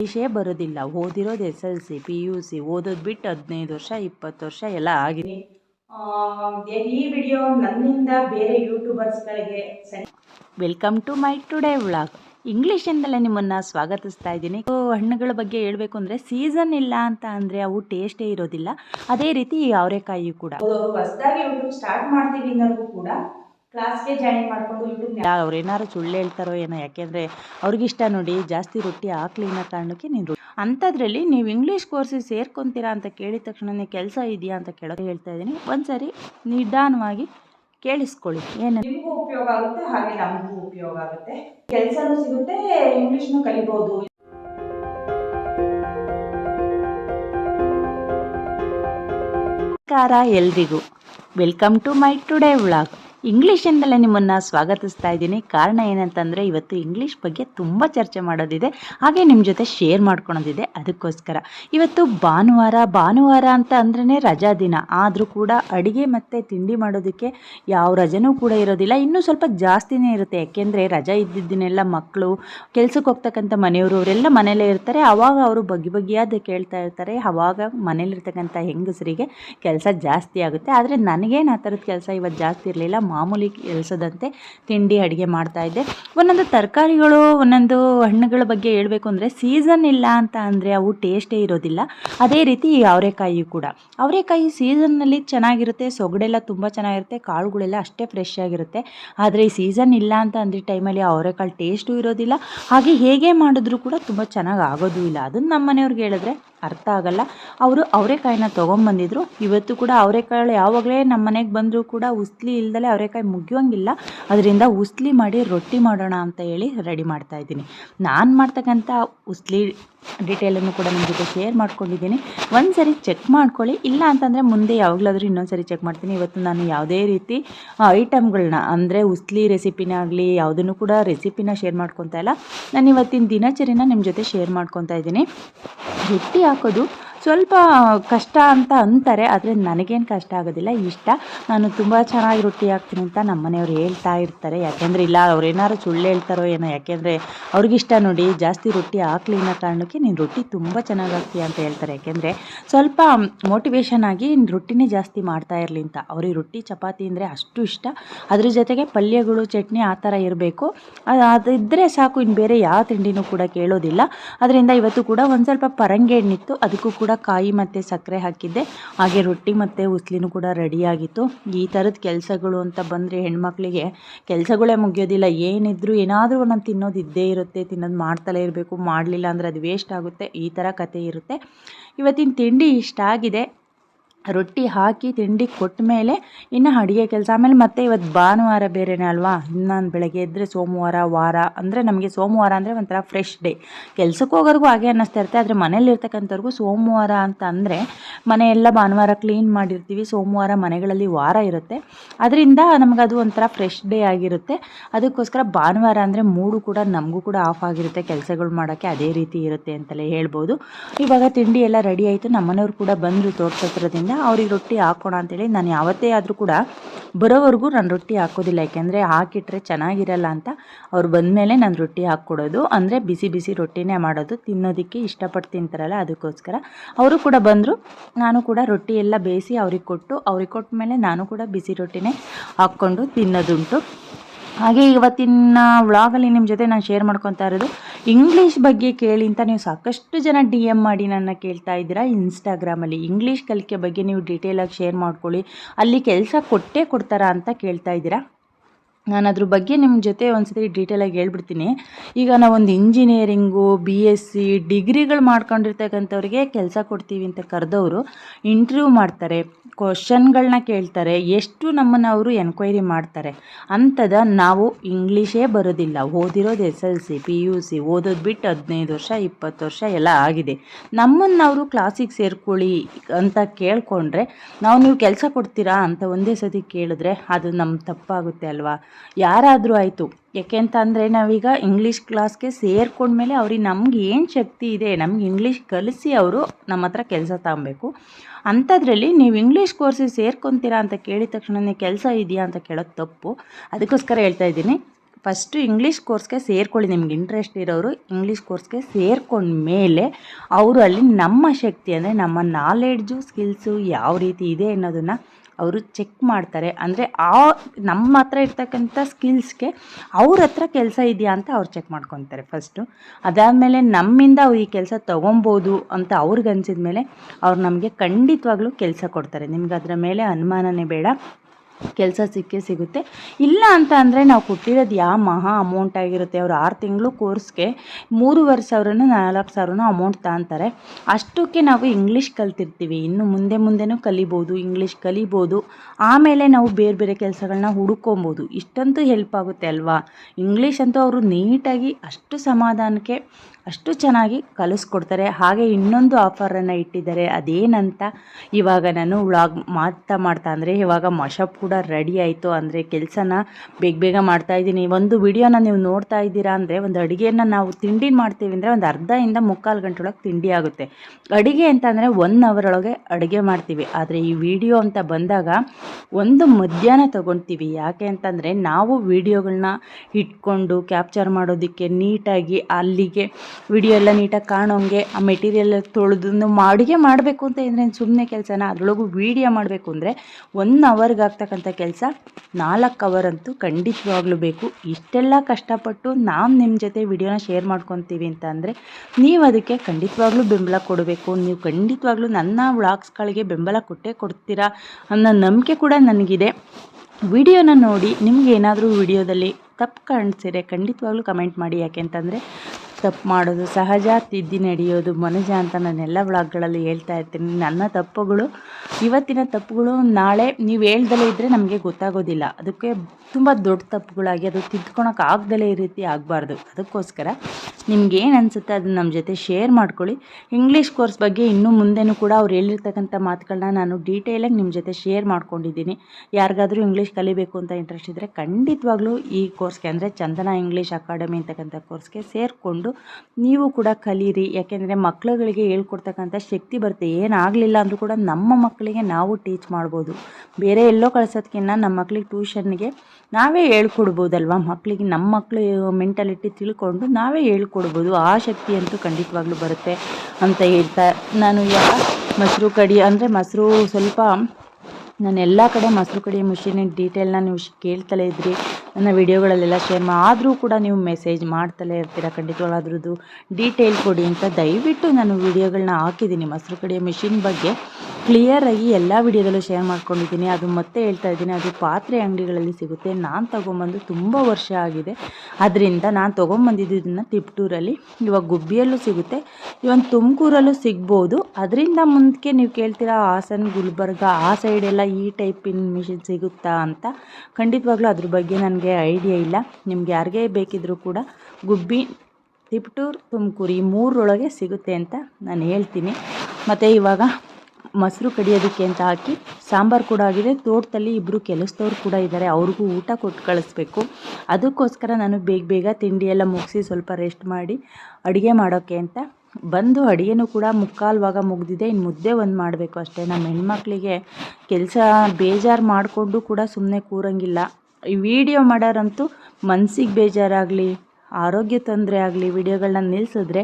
ಇಂಗ್ಲೀಷೇ ಬರೋದಿಲ್ಲ ಓದಿರೋದು S L C P U C ಓದೋದು ಬಿಟ್ಟು ಹದಿನೈದು ವರ್ಷ ಇಪ್ಪತ್ತು ವರ್ಷ ಎಲ್ಲ ಆಗಿದೆ. ಈ ವಿಡಿಯೋ ನನ್ನಿಂದ ಬೇರೆ ಯೂಟ್ಯೂಬರ್ಸ್ಗಳಿಗೆ welcome to my today vlog. ಇಂಗ್ಲೀಷಿಂದಲೇ ನಿಮ್ಮನ್ನು ಸ್ವಾಗತಿಸ್ತಾ ಇದ್ದೀನಿ. ಹಣ್ಣುಗಳ ಬಗ್ಗೆ ಹೇಳಬೇಕು ಅಂದರೆ ಸೀಸನ್ ಇಲ್ಲ ಅಂತ ಅಂದರೆ ಅವು ಟೇಸ್ಟೇ ಇರೋದಿಲ್ಲ. ಅದೇ ರೀತಿ ಈ ಅವರೆಕಾಯಿ ಕೂಡ. ಹೊಸದಾಗಿ ಯೂಟ್ಯೂಬ್ ಸ್ಟಾರ್ಟ್ ಮಾಡ್ತೀವಿ ಅನ್ನೋರ್ಗೂ ಕೂಡ. ಕ್ಲಾಸ್ಗೆ ಜಾಯಿನ್ ಮಾಡ್ಕೊಂಡು ಯೂಟ್ಯೂಬ್ ಅವ್ರು ಏನಾದ್ರು ಸುಳ್ಳು ಹೇಳ್ತಾರೋ ಏನೋ ಯಾಕೆಂದರೆ ಅವ್ರಿಗಿಷ್ಟ ನೋಡಿ ಜಾಸ್ತಿ ರೊಟ್ಟಿ ಹಾಕ್ಲಿ ಅನ್ನೋ ಕಾರಣಕ್ಕೆ ನೀನು ಅಂಥದ್ರಲ್ಲಿ ನೀವು ಇಂಗ್ಲೀಷ್ ಕೋರ್ಸಿಗೆ ಸೇರ್ಕೊಂತೀರಾ ಅಂತ ಕೇಳಿದ ತಕ್ಷಣ ಕೆಲಸ ಇದೆಯಾ ಅಂತ ಕೇಳೋಕೆ ಹೇಳ್ತಾ ಇದ್ದೀನಿ. ಒಂದ್ಸರಿ ನಿಧಾನವಾಗಿ ಕೇಳಿಸ್ಕೊಳ್ಳಿ. ಏನು ನಿಮಗೂ ಉಪಯೋಗ ಆಗುತ್ತೆ ಹಾಗೆ ನಮಗೂ ಉಪಯೋಗ ಆಗುತ್ತೆ. ಕೆಲಸನೂ ಸಿಗುತ್ತೆ ಇಂಗ್ಲೀಷ್ನು ಕಲಿಬೋದು. ನಮಸ್ಕಾರ ಎಲ್ರಿಗೂ. Welcome to my today vlog ಇಂಗ್ಲೀಷಿಂದಲೇ ನಿಮ್ಮನ್ನು ಸ್ವಾಗತಿಸ್ತಾ ಇದ್ದೀನಿ. ಕಾರಣ ಏನಂತಂದರೆ, ಇವತ್ತು ಇಂಗ್ಲೀಷ್ ಬಗ್ಗೆ ತುಂಬ ಚರ್ಚೆ ಮಾಡೋದಿದೆ. ಹಾಗೆ ನಿಮ್ಮ ಜೊತೆ ಶೇರ್ ಮಾಡ್ಕೊಳೋದಿದೆ ಅದಕ್ಕೋಸ್ಕರ. ಇವತ್ತು ಭಾನುವಾರ ಭಾನುವಾರ ಅಂತ ಅಂದ್ರೇ ರಜಾ ದಿನ. ಆದರೂ ಕೂಡ ಅಡುಗೆ ಮತ್ತು ತಿಂಡಿ ಮಾಡೋದಕ್ಕೆ ಯಾವ ರಜನೂ ಕೂಡ ಇರೋದಿಲ್ಲ. ಇನ್ನೂ ಸ್ವಲ್ಪ ಜಾಸ್ತಿನೇ ಇರುತ್ತೆ. ಯಾಕೆಂದರೆ ರಜಾ ಇದ್ದಿದ್ದನ್ನೆಲ್ಲ ಮಕ್ಕಳು ಕೆಲ್ಸಕ್ಕೆ ಹೋಗ್ತಕ್ಕಂಥ ಮನೆಯವರು ಅವರೆಲ್ಲ ಮನೇಲೇ ಇರ್ತಾರೆ. ಆವಾಗ ಅವರು ಬಗೆ ಬಗೆಯಾದ ಕೇಳ್ತಾ ಇರ್ತಾರೆ. ಆವಾಗ ಮನೇಲಿರ್ತಕ್ಕಂಥ ಹೆಂಗಸರಿಗೆ ಕೆಲಸ ಜಾಸ್ತಿ ಆಗುತ್ತೆ. ಆದರೆ ನನಗೇನು ಆ ಥರದ ಕೆಲಸ ಇವತ್ತು ಜಾಸ್ತಿ ಇರಲಿಲ್ಲ. ಮಾಮೂಲಿ ಕೆಲಸದಂತೆ ತಿಂಡಿ ಅಡುಗೆ ಮಾಡ್ತಾ ಇದ್ದೆ. ಒಂದೊಂದು ತರಕಾರಿಗಳು, ಒಂದೊಂದು ಹಣ್ಣುಗಳ ಬಗ್ಗೆ ಹೇಳಬೇಕು ಅಂದರೆ ಸೀಸನ್ ಇಲ್ಲ ಅಂತ ಅಂದರೆ ಅವು ಟೇಸ್ಟೇ ಇರೋದಿಲ್ಲ. ಅದೇ ರೀತಿ ಈ ಅವರೆಕಾಯಿ ಕೂಡ. ಅವರೆಕಾಯಿ ಸೀಸನ್ನಲ್ಲಿ ಚೆನ್ನಾಗಿರುತ್ತೆ, ಸೊಗಡೆಲ್ಲ ತುಂಬ ಚೆನ್ನಾಗಿರುತ್ತೆ, ಕಾಳುಗಳೆಲ್ಲ ಅಷ್ಟೇ ಫ್ರೆಶ್ ಆಗಿರುತ್ತೆ. ಆದರೆ ಈ ಸೀಸನ್ ಇಲ್ಲ ಅಂತ ಅಂದ್ರೆ ಟೈಮಲ್ಲಿ ಅವರೆಕಾಳು ಟೇಸ್ಟು ಇರೋದಿಲ್ಲ. ಹಾಗೆ ಹೇಗೆ ಮಾಡಿದ್ರೂ ಕೂಡ ತುಂಬ ಚೆನ್ನಾಗಿ ಆಗೋದೂ ಇಲ್ಲ. ಅದನ್ನು ನಮ್ಮ ಮನೆಯವ್ರಿಗೆ ಹೇಳಿದ್ರೆ ಅರ್ಥ ಆಗಲ್ಲ. ಅವರು ಅವರೆಕಾಯಿನ ತೊಗೊಂಬಂದಿದ್ರು. ಇವತ್ತು ಕೂಡ ಅವರೆಕಾಳು ಯಾವಾಗಲೇ ನಮ್ಮ ಮನೆಗೆ ಬಂದರೂ ಕೂಡ ಉಸ್ಲಿ ಇಲ್ದಲೆ ಅವರೆಕಾಯಿ ಮುಗಿಯೋಂಗಿಲ್ಲ. ಅದರಿಂದ ಉಸ್ಲಿ ಮಾಡಿ ರೊಟ್ಟಿ ಮಾಡೋಣ ಅಂತ ಹೇಳಿ ರೆಡಿ ಮಾಡ್ತಾ ಇದ್ದೀನಿ. ನಾನು ಮಾಡ್ತಕ್ಕಂಥ ಉಸ್ಲಿ ಡೀಟೇಲನ್ನು ಕೂಡ ನಿಮ್ಮ ಜೊತೆ ಶೇರ್ ಮಾಡ್ಕೊಂಡಿದ್ದೀನಿ. ಒಂದು ಸರಿ ಚೆಕ್ ಮಾಡ್ಕೊಳ್ಳಿ. ಇಲ್ಲ ಅಂತಂದರೆ ಮುಂದೆ ಯಾವಾಗಲಾದರೂ ಇನ್ನೊಂದು ಸರಿ ಚೆಕ್ ಮಾಡ್ತೀನಿ. ಇವತ್ತು ನಾನು ಯಾವುದೇ ರೀತಿ ಐಟಮ್ಗಳನ್ನ ಅಂದರೆ ಉಸ್ಲಿ ರೆಸಿಪಿನೇ ಆಗಲಿ, ಯಾವುದನ್ನು ಕೂಡ ರೆಸಿಪಿನ ಶೇರ್ ಮಾಡ್ಕೊತಾ ಇಲ್ಲ. ನಾನು ಇವತ್ತಿನ ದಿನಚರಿನ ನಿಮ್ಮ ಜೊತೆ ಶೇರ್ ಮಾಡ್ಕೊತಾ ಇದ್ದೀನಿ. ರೊಟ್ಟಿ ಹಾಕೋದು ಸ್ವಲ್ಪ ಕಷ್ಟ ಅಂತ ಅಂತಾರೆ, ಆದರೆ ನನಗೇನು ಕಷ್ಟ ಆಗೋದಿಲ್ಲ, ಇಷ್ಟ. ನಾನು ತುಂಬ ಚೆನ್ನಾಗಿ ರೊಟ್ಟಿ ಹಾಕ್ತೀನಿ ಅಂತ ನಮ್ಮ ಮನೆಯವ್ರು ಹೇಳ್ತಾ ಇರ್ತಾರೆ. ಯಾಕೆಂದರೆ ಇಲ್ಲ, ಅವ್ರು ಏನಾದ್ರು ಸುಳ್ಳು ಹೇಳ್ತಾರೋ ಏನೋ, ಯಾಕೆಂದರೆ ಅವ್ರಿಗಿಷ್ಟ ನೋಡಿ ಜಾಸ್ತಿ ರೊಟ್ಟಿ ಹಾಕ್ಲಿ ಅನ್ನೋ ಕಾರಣಕ್ಕೆ ನೀನು ರೊಟ್ಟಿ ತುಂಬ ಚೆನ್ನಾಗಿ ಹಾಕ್ತೀಯ ಅಂತ ಹೇಳ್ತಾರೆ. ಯಾಕೆಂದರೆ ಸ್ವಲ್ಪ ಮೋಟಿವೇಶನ್ ಆಗಿ ರೊಟ್ಟಿನೇ ಜಾಸ್ತಿ ಮಾಡ್ತಾ ಇರಲಿ ಅಂತ. ಅವ್ರಿಗೆ ರೊಟ್ಟಿ, ಚಪಾತಿ ಅಂದರೆ ಅಷ್ಟು ಇಷ್ಟ. ಅದ್ರ ಜೊತೆಗೆ ಪಲ್ಯಗಳು, ಚಟ್ನಿ ಆ ಥರ ಇರಬೇಕು. ಅದಿದ್ದರೆ ಸಾಕು ಇನ್ನು ಬೇರೆ ಯಾವ ತಿಂಡಿನೂ ಕೂಡ ಕೇಳೋದಿಲ್ಲ. ಅದರಿಂದ ಇವತ್ತು ಕೂಡ ಒಂದು ಸ್ವಲ್ಪ ಪರಂಗಿ ಹಣ್ಣಿತ್ತು ಅದಕ್ಕೂ ಕೂಡ ಕಾಯಿ ಮತ್ತು ಸಕ್ಕರೆ ಹಾಕಿದ್ದೆ. ಹಾಗೆ ರೊಟ್ಟಿ ಮತ್ತು ಉಸ್ಲಿನೂ ಕೂಡ ರೆಡಿಯಾಗಿತ್ತು. ಈ ಥರದ ಕೆಲಸಗಳು ಅಂತ ಬಂದರೆ ಹೆಣ್ಮಕ್ಳಿಗೆ ಕೆಲಸಗಳೇ ಮುಗಿಯೋದಿಲ್ಲ. ಏನಿದ್ರು ಏನಾದರೂ ನಾನು ತಿನ್ನೋದು ಇದ್ದೇ ಇರುತ್ತೆ. ತಿನ್ನೋದು ಮಾಡ್ತಲೇ ಇರಬೇಕು. ಮಾಡಲಿಲ್ಲ ಅಂದರೆ ಅದು ವೇಸ್ಟ್ ಆಗುತ್ತೆ. ಈ ಥರ ಕತೆ ಇರುತ್ತೆ. ಇವತ್ತಿನ ತಿಂಡಿ ಇಷ್ಟ ಆಗಿದೆ. ರೊಟ್ಟಿ ಹಾಕಿ, ತಿಂಡಿ ಕೊಟ್ಟ ಮೇಲೆ ಇನ್ನು ಅಡುಗೆ ಕೆಲಸ. ಆಮೇಲೆ ಮತ್ತೆ ಇವತ್ತು ಭಾನುವಾರ ಬೇರೆನೇ ಅಲ್ವಾ? ಇನ್ನೊಂದು ಬೆಳಗ್ಗೆ ಎದ್ದರೆ ಸೋಮವಾರ, ವಾರ. ಅಂದರೆ ನಮಗೆ ಸೋಮವಾರ ಅಂದರೆ ಒಂಥರ ಫ್ರೆಶ್ ಡೇ ಕೆಲ್ಸಕ್ಕೆ ಹೋಗೋರ್ಗೂ ಹಾಗೆ ಅನ್ನಿಸ್ತಾ ಇರುತ್ತೆ. ಆದರೆ ಮನೇಲಿರ್ತಕ್ಕಂಥವ್ರಿಗೂ ಸೋಮವಾರ ಅಂತ ಅಂದರೆ ಮನೆಯೆಲ್ಲ ಭಾನುವಾರ ಕ್ಲೀನ್ ಮಾಡಿರ್ತೀವಿ. ಸೋಮವಾರ ಮನೆಗಳಲ್ಲಿ ವಾರ ಇರುತ್ತೆ. ಅದರಿಂದ ನಮಗದು ಒಂಥರ ಫ್ರೆಶ್ ಡೇ ಆಗಿರುತ್ತೆ. ಅದಕ್ಕೋಸ್ಕರ ಭಾನುವಾರ ಅಂದರೆ ಮೂಡು ಕೂಡ ನಮಗೂ ಕೂಡ ಆಫ್ ಆಗಿರುತ್ತೆ. ಕೆಲಸಗಳು ಮಾಡೋಕ್ಕೆ ಅದೇ ರೀತಿ ಇರುತ್ತೆ ಅಂತಲೇ ಹೇಳ್ಬೋದು. ಇವಾಗ ತಿಂಡಿ ಎಲ್ಲ ರೆಡಿ ಆಯಿತು. ನಮ್ಮನೆಯವ್ರು ಕೂಡ ಬಂದರು ತೋಟದ ಅವ್ರಿಗೆ ರೊಟ್ಟಿ ಹಾಕೋಣ ಅಂತೇಳಿ ನಾನು ಯಾವತ್ತೇ ಆದರೂ ಕೂಡ ಬರೋವರೆಗೂ ನಾನು ರೊಟ್ಟಿ ಹಾಕೋದಿಲ್ಲ. ಯಾಕೆಂದರೆ ಹಾಕಿಟ್ರೆ ಚೆನ್ನಾಗಿರಲ್ಲ ಅಂತ ಅವ್ರು ಬಂದಮೇಲೆ ನಾನು ರೊಟ್ಟಿ ಹಾಕ್ಕೊಡೋದು. ಅಂದರೆ ಬಿಸಿ ಬಿಸಿ ರೊಟ್ಟಿನೇ ಮಾಡೋದು. ತಿನ್ನೋದಕ್ಕೆ ಇಷ್ಟಪಟ್ಟು ತಿಂತಾರಲ್ಲ ಅದಕ್ಕೋಸ್ಕರ. ಅವರು ಕೂಡ ಬಂದರು. ನಾನು ಕೂಡ ರೊಟ್ಟಿ ಎಲ್ಲ ಬೇಯಿಸಿ ಅವ್ರಿಗೆ ಕೊಟ್ಟು, ಅವ್ರಿಗೆ ಕೊಟ್ಟ ಮೇಲೆ ನಾನು ಕೂಡ ಬಿಸಿ ರೊಟ್ಟಿನೇ ಹಾಕ್ಕೊಂಡು ತಿನ್ನೋದುಂಟು. ಹಾಗೆ ಇವತ್ತಿನ ವ್ಲಾಗಲ್ಲಿ ನಿಮ್ಮ ಜೊತೆ ನಾನು ಶೇರ್ ಮಾಡ್ಕೊತಾ ಇರೋದು ಇಂಗ್ಲೀಷ್ ಬಗ್ಗೆ ಕೇಳಿ ಅಂತ ನೀವು ಸಾಕಷ್ಟು ಜನ ಡಿ ಎಂ ಮಾಡಿ ನನ್ನ ಕೇಳ್ತಾ ಇದ್ದೀರಾ ಇನ್ಸ್ಟಾಗ್ರಾಮಲ್ಲಿ ಇಂಗ್ಲೀಷ್ ಕಲಿಕೆ ಬಗ್ಗೆ ನೀವು ಡೀಟೇಲಾಗಿ ಶೇರ್ ಮಾಡ್ಕೊಳ್ಳಿ. ಅಲ್ಲಿ ಕೆಲಸ ಕೊಟ್ಟೇ ಕೊಡ್ತಾರಾ ಅಂತ ಕೇಳ್ತಾ ಇದ್ದೀರಾ? ನಾನು ಅದ್ರ ಬಗ್ಗೆ ನಿಮ್ಮ ಜೊತೆ ಒಂದ್ಸತಿ ಡೀಟೇಲಾಗಿ ಹೇಳ್ಬಿಡ್ತೀನಿ. ಈಗ ನಾವೊಂದು ಇಂಜಿನಿಯರಿಂಗು ಬಿ ಎಸ್ ಸಿ ಡಿಗ್ರಿಗಳು ಮಾಡ್ಕೊಂಡಿರ್ತಕ್ಕಂಥವ್ರಿಗೆ ಕೆಲಸ ಕೊಡ್ತೀವಿ ಅಂತ ಕರೆದವರು ಇಂಟರ್ವ್ಯೂ ಮಾಡ್ತಾರೆ ಕ್ವಶನ್ಗಳನ್ನ ಕೇಳ್ತಾರೆ, ಎಷ್ಟು ನಮ್ಮನ್ನು ಅವರು ಎನ್ಕ್ವೈರಿ ಮಾಡ್ತಾರೆ. ಅಂಥದ ನಾವು ಇಂಗ್ಲೀಷೇ ಬರೋದಿಲ್ಲ. ಓದಿರೋದು S L C P U C ಓದೋದು ಬಿಟ್ಟು ಹದಿನೈದು ವರ್ಷ, ಇಪ್ಪತ್ತು ವರ್ಷ ಎಲ್ಲ ಆಗಿದೆ. ನಮ್ಮನ್ನು ಅವರು ಕ್ಲಾಸಿಗೆ ಸೇರ್ಕೊಳ್ಳಿ ಅಂತ ಕೇಳಿಕೊಂಡ್ರೆ ನಾವು ನೀವು ಕೆಲಸ ಕೊಡ್ತೀರಾ ಅಂತ ಒಂದೇ ಸತಿ ಕೇಳಿದ್ರೆ ಅದು ನಮ್ಮ ತಪ್ಪಾಗುತ್ತೆ ಅಲ್ವಾ? ಯಾರಾದರೂ ಆಯಿತು. ಯಾಕೆ ಅಂದರೆ ನಾವೀಗ ಇಂಗ್ಲೀಷ್ ಕ್ಲಾಸ್ಗೆ ಸೇರ್ಕೊಂಡ್ಮೇಲೆ ಅವ್ರಿಗೆ ನಮ್ಗೆ ಏನು ಶಕ್ತಿ ಇದೆ, ನಮ್ಗೆ ಇಂಗ್ಲೀಷ್ ಕಲಿಸಿ ಅವರು ನಮ್ಮ ಹತ್ರ ಕೆಲಸ ತಗೊಬೇಕು. ಅಂಥದ್ರಲ್ಲಿ ನೀವು ಇಂಗ್ಲೀಷ್ ಕೋರ್ಸಿಗೆ ಸೇರ್ಕೊತೀರಾ ಅಂತ ಕೇಳಿದ ತಕ್ಷಣನೇ ಕೆಲಸ ಇದೆಯಾ ಅಂತ ಕೇಳೋದು ತಪ್ಪು. ಅದಕ್ಕೋಸ್ಕರ ಹೇಳ್ತಾ ಇದ್ದೀನಿ. ಫಸ್ಟು ಇಂಗ್ಲೀಷ್ ಕೋರ್ಸ್ಗೆ ಸೇರ್ಕೊಳ್ಳಿ, ನಿಮ್ಗೆ ಇಂಟ್ರೆಸ್ಟ್ ಇರೋರು ಇಂಗ್ಲೀಷ್ ಕೋರ್ಸ್ಗೆ ಸೇರ್ಕೊಂಡ್ಮೇಲೆ ಅವರು ಅಲ್ಲಿ ನಮ್ಮ ಶಕ್ತಿ ಅಂದರೆ ನಮ್ಮ ನಾಲೆಡ್ಜು ಸ್ಕಿಲ್ಸು ಯಾವ ರೀತಿ ಇದೆ ಅನ್ನೋದನ್ನು ಅವರು ಚೆಕ್ ಮಾಡ್ತಾರೆ. ಅಂದರೆ ಆ ನಮ್ಮ ಹತ್ರ ಇರ್ತಕ್ಕಂಥ ಸ್ಕಿಲ್ಸ್ಗೆ ಅವ್ರ ಹತ್ರ ಕೆಲಸ ಇದೆಯಾ ಅಂತ ಅವ್ರು ಚೆಕ್ ಮಾಡ್ಕೊತಾರೆ ಫಸ್ಟು ಅದಾದಮೇಲೆ ನಮ್ಮಿಂದ ಅವ್ರು ಈ ಕೆಲಸ ತೊಗೊಬೋದು ಅಂತ ಅವ್ರಿಗೆ ಮೇಲೆ ಅವ್ರು ನಮಗೆ ಖಂಡಿತವಾಗ್ಲೂ ಕೆಲಸ ಕೊಡ್ತಾರೆ. ನಿಮ್ಗೆ ಅದರ ಮೇಲೆ ಅನುಮಾನನೇ ಬೇಡ. ಕೆಲಸ ಸಿಕ್ಕೇ ಸಿಗುತ್ತೆ. ಇಲ್ಲ ಅಂತ ಅಂದರೆ ನಾವು ಕೊಟ್ಟಿರೋದು ಯಾವ ಮಹಾ ಅಮೌಂಟ್ ಆಗಿರುತ್ತೆ, ಅವ್ರು ಆರು ತಿಂಗಳು ಕೋರ್ಸ್ಗೆ ಮೂರುವರೆ ಸಾವಿರನೂ, ನಾಲ್ಕು ಸಾವಿರನೂ ಅಮೌಂಟ್ ತಗೊಂತಾರೆ. ಅಷ್ಟಕ್ಕೆ ನಾವು ಇಂಗ್ಲೀಷ್ ಕಲ್ತಿರ್ತೀವಿ. ಇನ್ನು ಮುಂದೆ ಮುಂದೆನೂ ಕಲಿಬೋದು ಇಂಗ್ಲೀಷ್ ಕಲಿಬೋದು. ಆಮೇಲೆ ನಾವು ಬೇರೆ ಬೇರೆ ಕೆಲಸಗಳನ್ನ ಹುಡುಕೊಬೋದು ಇಷ್ಟಂತೂ ಹೆಲ್ಪ್ ಆಗುತ್ತೆ ಅಲ್ವಾ? ಇಂಗ್ಲೀಷ್ ಅಂತೂ ಅವರು ನೀಟಾಗಿ ಅಷ್ಟು ಸಮಾಧಾನಕ್ಕೆ ಅಷ್ಟು ಚೆನ್ನಾಗಿ ಕಲಿಸ್ಕೊಡ್ತಾರೆ. ಹಾಗೆ ಇನ್ನೊಂದು ಆಫರನ್ನು ಇಟ್ಟಿದ್ದಾರೆ. ಅದೇನಂತ ಇವಾಗ ನಾನು ವ್ಲಾಗ್ ಮಾಡ್ತಾ ಮಾಡ್ತಾ ಅಂದರೆ ಇವಾಗ ಮಶಪ್ ಕೂಡ ರೆಡಿ ಆಯಿತು. ಅಂದರೆ ಕೆಲಸನ ಬೇಗ ಬೇಗ ಮಾಡ್ತಾ ಇದ್ದೀನಿ. ಒಂದು ವಿಡಿಯೋನ ನೀವು ನೋಡ್ತಾ ಇದ್ದೀರಾ ಅಂದರೆ ಒಂದು ಅಡುಗೆಯನ್ನು ನಾವು ತಿಂಡಿ ಮಾಡ್ತೀವಿ ಅಂದರೆ ಒಂದು ಅರ್ಧದಿಂದ ಮುಕ್ಕಾಲು ಗಂಟೆ ಒಳಗೆ ತಿಂಡಿ ಆಗುತ್ತೆ. ಅಡುಗೆ ಅಂತ ಅಂದರೆ ಒನ್ ಅವರ್ ಒಳಗೆ ಅಡುಗೆ ಮಾಡ್ತೀವಿ. ಆದರೆ ಈ ವಿಡಿಯೋ ಅಂತ ಬಂದಾಗ ಒಂದು ಮಧ್ಯಾಹ್ನ ತೊಗೊಳ್ತೀವಿ ಯಾಕೆ ಅಂತಂದರೆ ನಾವು ವಿಡಿಯೋಗಳನ್ನ ಇಟ್ಕೊಂಡು ಕ್ಯಾಪ್ಚರ್ ಮಾಡೋದಕ್ಕೆ ನೀಟಾಗಿ ಅಲ್ಲಿಗೆ ವಿಡಿಯೋ ಎಲ್ಲ ನೀಟಾಗಿ ಕಾಣೋಂಗೆ, ಆ ಮೆಟೀರಿಯಲ್ ತೊಳೆದು ಅಡುಗೆ ಮಾಡಬೇಕು ಅಂತ ಅಂದರೆ ಸುಮ್ಮನೆ ಕೆಲಸನ, ಅದರೊಳಗೂ ವಿಡಿಯೋ ಮಾಡಬೇಕು ಅಂದರೆ ಒನ್ ಅವರ್ಗೆ ಆಗ್ತಕ್ಕಂಥ ಕೆಲಸ, ನಾಲ್ಕು ಅವರ್ ಅಂತೂ ಖಂಡಿತವಾಗ್ಲೂ ಬೇಕು. ಇಷ್ಟೆಲ್ಲ ಕಷ್ಟಪಟ್ಟು ನಾವು ನಿಮ್ಮ ಜೊತೆ ವಿಡಿಯೋನ ಶೇರ್ ಮಾಡ್ಕೊತೀವಿ ಅಂತ ಅಂದರೆ ನೀವು ಅದಕ್ಕೆ ಖಂಡಿತವಾಗ್ಲೂ ಬೆಂಬಲ ಕೊಡಬೇಕು. ನೀವು ಖಂಡಿತವಾಗ್ಲೂ ನನ್ನ ವ್ಲಾಗ್ಸ್ಗಳಿಗೆ ಬೆಂಬಲ ಕೊಟ್ಟೇ ಕೊಡ್ತೀರಾ ಅನ್ನೋ ನಂಬಿಕೆ ಕೂಡ ನನಗಿದೆ. ವಿಡಿಯೋನ ನೋಡಿ, ನಿಮ್ಗೆ ಏನಾದರೂ ವಿಡಿಯೋದಲ್ಲಿ ತಪ್ಪು ಕಾಣಿಸಿದ್ರೆ ಖಂಡಿತವಾಗ್ಲೂ ಕಮೆಂಟ್ ಮಾಡಿ. ಯಾಕೆಂತಂದರೆ ತಪ್ಪು ಮಾಡೋದು, ಸಹಜ ತಿದ್ದಿ ನಡೆಯೋದು ಮನುಜ ಅಂತ ನಾನೆಲ್ಲ ವ್ಲಾಗ್ಗಳಲ್ಲಿ ಹೇಳ್ತಾ ಇರ್ತೀನಿ. ನನ್ನ ತಪ್ಪುಗಳು, ಇವತ್ತಿನ ತಪ್ಪುಗಳು ನಾಳೆ ನೀವು ಹೇಳ್ದಲೇ ಇದ್ದರೆ ನಮಗೆ ಗೊತ್ತಾಗೋದಿಲ್ಲ. ಅದಕ್ಕೆ ತುಂಬ ದೊಡ್ಡ ತಪ್ಪುಗಳಾಗಿ ಅದು ತಿದ್ಕೊಳಕ್ಕೆ ಆಗ್ದಲೇ ಈ ರೀತಿ ಆಗಬಾರ್ದು. ಅದಕ್ಕೋಸ್ಕರ ನಿಮ್ಗೆ ಏನು ಅನಿಸುತ್ತೆ ಅದನ್ನ ನಮ್ಮ ಜೊತೆ ಶೇರ್ ಮಾಡ್ಕೊಳ್ಳಿ. ಇಂಗ್ಲೀಷ್ ಕೋರ್ಸ್ ಬಗ್ಗೆ ಇನ್ನೂ ಮುಂದೆನೂ ಕೂಡ ಅವ್ರು ಹೇಳಿರ್ತಕ್ಕಂಥ ಮಾತುಗಳನ್ನ ನಾನು ಡೀಟೇಲಾಗಿ ನಿಮ್ಮ ಜೊತೆ ಶೇರ್ ಮಾಡ್ಕೊಂಡಿದ್ದೀನಿ. ಯಾರಿಗಾದರೂ ಇಂಗ್ಲೀಷ್ ಕಲಿಬೇಕು ಅಂತ ಇಂಟ್ರೆಸ್ಟ್ ಇದ್ದರೆ ಖಂಡಿತವಾಗ್ಲೂ ಈ ಕೋರ್ಸ್ಗೆ ಅಂದರೆ ಚಂದನ ಇಂಗ್ಲೀಷ್ ಅಕಾಡೆಮಿ ಅಂತಕ್ಕಂಥ ಕೋರ್ಸ್ಗೆ ಸೇರಿಕೊಂಡು ನೀವು ಕೂಡ ಕಲೀರಿ. ಯಾಕೆಂದರೆ ಮಕ್ಕಳುಗಳಿಗೆ ಹೇಳ್ಕೊಡ್ತಕ್ಕಂಥ ಶಕ್ತಿ ಬರುತ್ತೆ ಏನಾಗಲಿಲ್ಲ ಅಂದರೂ ಕೂಡ ನಮ್ಮ ಮಕ್ಕಳಿಗೆ ನಾವು ಟೀಚ್ ಮಾಡ್ಬೋದು. ಬೇರೆ ಎಲ್ಲೋ ಕಳ್ಸೋದಕ್ಕಿಂತ ನಮ್ಮ ಮಕ್ಕಳಿಗೆ ಟ್ಯೂಷನ್ಗೆ ನಾವೇ ಹೇಳ್ಕೊಡ್ಬೋದಲ್ವ? ಮಕ್ಕಳಿಗೆ ನಮ್ಮ ಮಕ್ಕಳು ಮೆಂಟಾಲಿಟಿ ತಿಳ್ಕೊಂಡು ನಾವೇ ಹೇಳ್ಕೊಡ್ಬೋದು. ಆ ಶಕ್ತಿ ಅಂತೂ ಖಂಡಿತವಾಗ್ಲೂ ಬರುತ್ತೆ ಅಂತ ಹೇಳ್ತಾ ನಾನು ಯಾವ ಮೊಸರು ಕಡಿ ಅಂದರೆ ಮೊಸರು ಸ್ವಲ್ಪ ನಾನು ಎಲ್ಲ ಕಡೆ ಮೊಸರು ಕಡಿ ಮಿಷಿನಿನ ಡೀಟೇಲ್ನ ನೀವು ಕೇಳ್ತಲೇ ಇದ್ರಿ. ನನ್ನ ವಿಡಿಯೋಗಳಲ್ಲೆಲ್ಲ ಶೇರ್ ಮಾ ಆದರೂ ಕೂಡ ನೀವು ಮೆಸೇಜ್ ಮಾಡ್ತಲೇ ಇರ್ತೀರ. ಖಂಡಿತವಾಗ್ಲೂ ಅದ್ರದ್ದು ಡೀಟೇಲ್ ಕೊಡಿ ಅಂತ ದಯವಿಟ್ಟು ನಾನು ವಿಡಿಯೋಗಳನ್ನ ಹಾಕಿದ್ದೀನಿ. ಮೊಸರು ಕಡಿಯೋ ಮಿಷಿನ್ ಬಗ್ಗೆ ಕ್ಲಿಯರಾಗಿ ಎಲ್ಲ ವಿಡಿಯೋದಲ್ಲೂ ಶೇರ್ ಮಾಡ್ಕೊಂಡಿದ್ದೀನಿ. ಅದು ಮತ್ತೆ ಹೇಳ್ತಾ ಇದ್ದೀನಿ. ಅದು ಪಾತ್ರೆ ಅಂಗಡಿಗಳಲ್ಲಿ ಸಿಗುತ್ತೆ. ನಾನು ತೊಗೊಂಬಂದು ತುಂಬ ವರ್ಷ ಆಗಿದೆ. ಅದರಿಂದ ನಾನು ತೊಗೊಂಬಂದಿದ್ದು ಇದನ್ನು ತಿಪ್ಟೂರಲ್ಲಿ. ಇವಾಗ ಗುಬ್ಬಿಯಲ್ಲೂ ಸಿಗುತ್ತೆ. ಇವನ್ ತುಮಕೂರಲ್ಲೂ ಸಿಗ್ಬೋದು. ಅದರಿಂದ ಮುಂದಕ್ಕೆ ನೀವು ಕೇಳ್ತೀರಾ, ಹಾಸನ, ಗುಲ್ಬರ್ಗ, ಆ ಸೈಡೆಲ್ಲ ಈ ಟೈಪಿನ ಮಿಷಿನ್ ಸಿಗುತ್ತಾ ಅಂತ. ಖಂಡಿತವಾಗ್ಲೂ ಅದ್ರ ಬಗ್ಗೆ ನನಗೆ ಐಡಿಯಾ ಇಲ್ಲ. ನಿಮ್ಗೆ ಯಾರಿಗೆ ಬೇಕಿದ್ದರೂ ಕೂಡ ಗುಬ್ಬಿ, ತಿಪ್ಟೂರು, ತುಮಕೂರು ಈ ಮೂರರೊಳಗೆ ಸಿಗುತ್ತೆ ಅಂತ ನಾನು ಹೇಳ್ತೀನಿ. ಮತ್ತು ಇವಾಗ ಮೊಸರು ಕಡಿಯೋದಕ್ಕೆ ಅಂತ ಹಾಕಿ ಸಾಂಬಾರು ಕೂಡ ಆಗಿದೆ. ತೋಟದಲ್ಲಿ ಇಬ್ಬರು ಕೆಲಸದವ್ರು ಕೂಡ ಇದ್ದಾರೆ. ಅವ್ರಿಗೂ ಊಟ ಕೊಟ್ಟು ಕಳಿಸ್ಬೇಕು. ಅದಕ್ಕೋಸ್ಕರ ನಾನು ಬೇಗ ಬೇಗ ತಿಂಡಿ ಎಲ್ಲ ಮುಗಿಸಿ ಸ್ವಲ್ಪ ರೆಸ್ಟ್ ಮಾಡಿ ಅಡುಗೆ ಮಾಡೋಕ್ಕೆ ಅಂತ ಬಂದು ಅಡುಗೆನೂ ಕೂಡ ಮುಕ್ಕಾಲು ಭಾಗ ಮುಗ್ದಿದೆ. ಇನ್ನು ಮುದ್ದೆ ಒಂದು ಮಾಡಬೇಕು ಅಷ್ಟೇ. ನಮ್ಮ ಹೆಣ್ಮಕ್ಳಿಗೆ ಕೆಲಸ ಬೇಜಾರು ಮಾಡಿಕೊಂಡು ಕೂಡ ಸುಮ್ಮನೆ ಕೂರಂಗಿಲ್ಲ. ಈ ವಿಡಿಯೋ ಮಾಡೋರಂತೂ ಮನ್ಸಿಗೆ ಬೇಜಾರಾಗಲಿ, ಆರೋಗ್ಯ ತೊಂದರೆ ಆಗಲಿ ವಿಡಿಯೋಗಳನ್ನ ನಿಲ್ಲಿಸಿದ್ರೆ